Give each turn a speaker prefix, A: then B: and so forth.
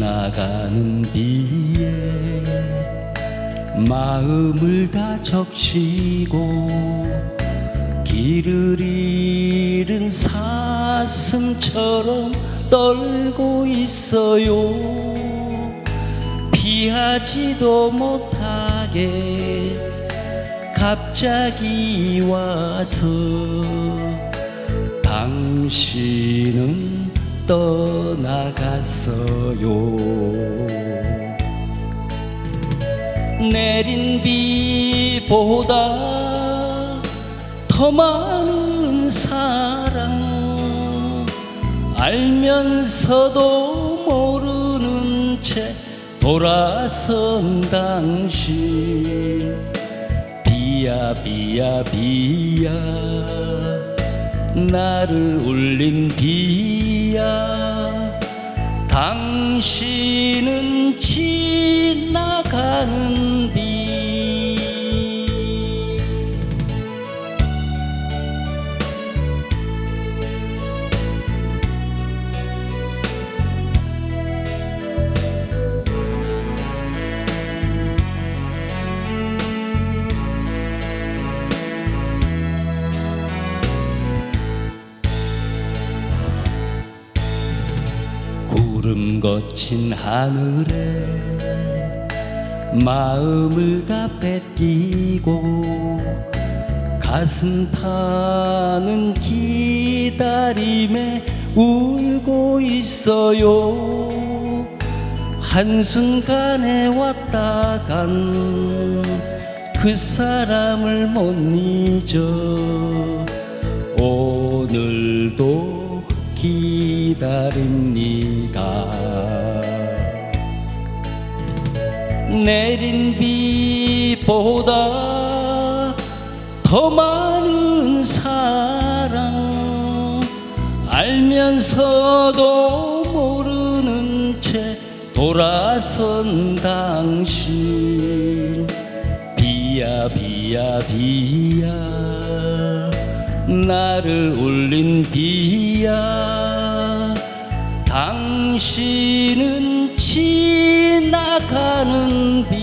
A: 지나가는 비에 마음을 다 적시고 길을 잃은 사슴처럼 떨고 있어요. 피하지도 못하게 갑자기 와서 당신은 떠나갔어요. 내린 비보다 더 많은 사랑 알면서도 모르는 채 돌아선 당신 비야 비야 비야. 나를 울린 비야 당신은 지나가는 구름 거친 하늘에 마음을 다 뺏기고 가슴 타는 기다림에 울고 있어요. 한순간에 왔다 간 그 사람을 못 잊어 오늘도 기 다립니다. 내린 비보다 더 많은 사랑 알면서도 모르는 채 돌아선 당신. 비야 비야 비야 나를 울린 비야. 당신은 지나가는 비